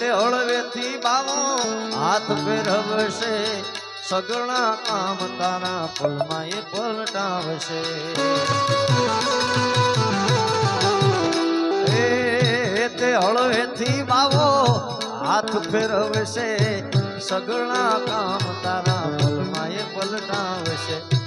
માટે હળવેથી બાવો, હાથ ફેરવશે. સગણા કામ તારા પલમાં એ પલટાવશે. તે હળવેથી બાવો, હાથ ફેરવશે. સગણા કામ તારા પલમાં એ પલટાવશે.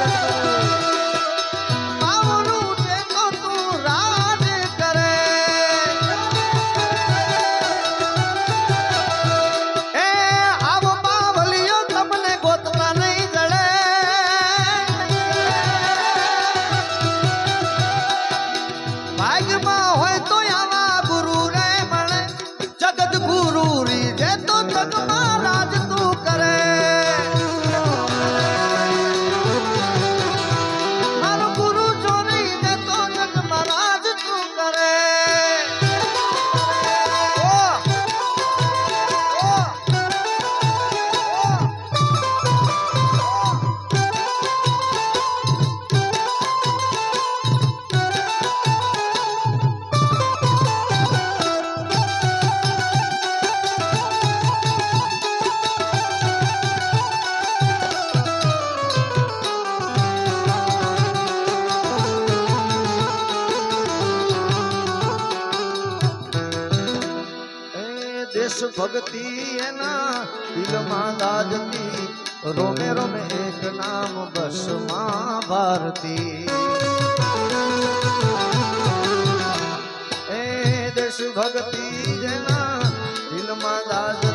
Thank you. દેશ ભક્તિ એના દિલમાં દાજતી રોમે રોમે એક નામ બસમાં ભારતી એ દેશ ભક્તિ જેના દિલમાં દાજતી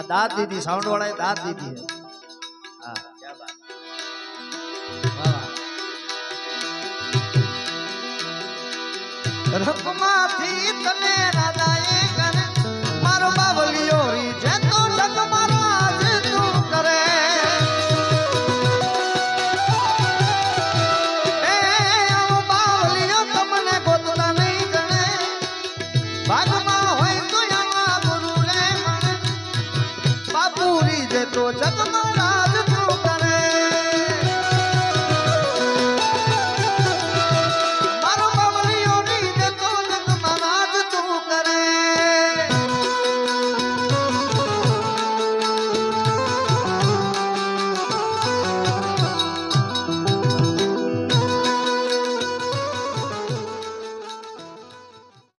આ દાદ દીધી સાઉન્ડ વાળા દાદ દીધી હા. तो जब